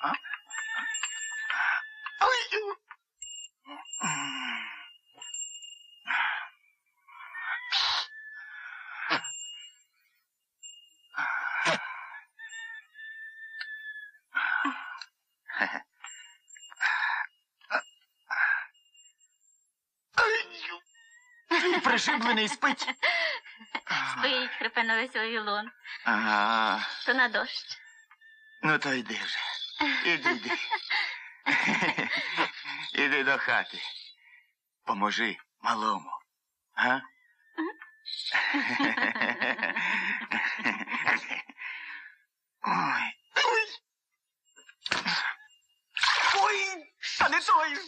啊？Пришиблений спить. Спить, хрипе на весь Вавилон. Ага. То на дощ. Ну то йди вже. Іди, йди. Іди до хати. Поможи малому. А? Ой. Ой. Ой, той.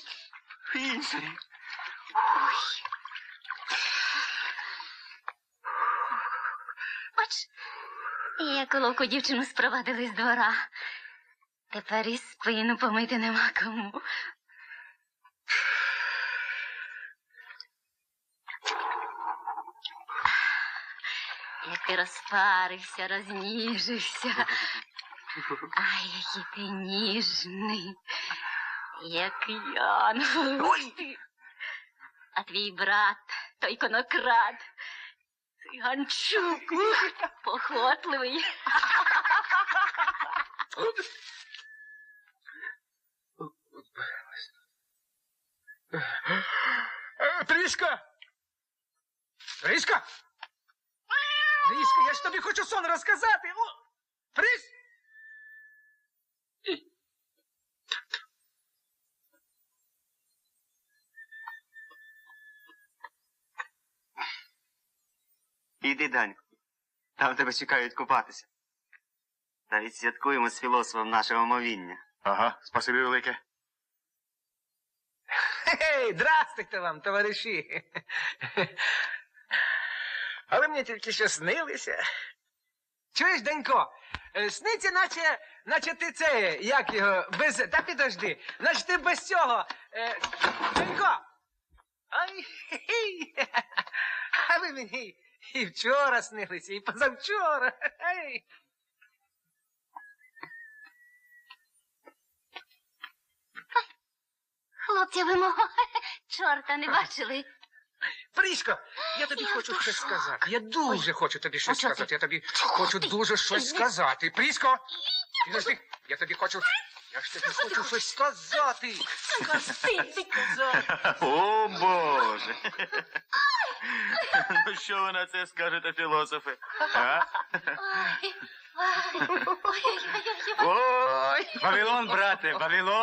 Інший. Бач, як ловку дівчину спровадили з двора. Тепер і спину помити нема кому. Як ти розпарився, розніжився. Ай, який ти ніжний, як янгол. А твій брат, той конокрад, циганчук, похотливий. Трішка! Трішка! Трішка, я ж тобі хочу сон розказати. Іди, Данько. Там тебе чекають купатися. Навіть святкуємо з філософом наше омовіння. Ага, спасибі велике. Хей, здрастуйте вам, товариші. Але мені тільки що снилися. Чуєш, Данько, е, сниться, наче, наче ти це, як його, без. Та підожди, наче ти без цього. Е, Данько! Ай, хі-хі. А ви мені і вчора снилися, і позавчора. Ей. Хлопці, ви мого чорта не бачили. Прісько, я тобі Я хочу щось сказати. Я дуже хочу тобі щось що ти? сказати. Я тобі Чого хочу ти? дуже щось сказати. Підожди, я тобі хочу. Я ж тобі хочу щось сказати. О, Боже. Ну що ви на це скажете, філософи? А? Ой, ой, ой, ой, ой, ой. Ой, Вавилон, брате, Вавилон.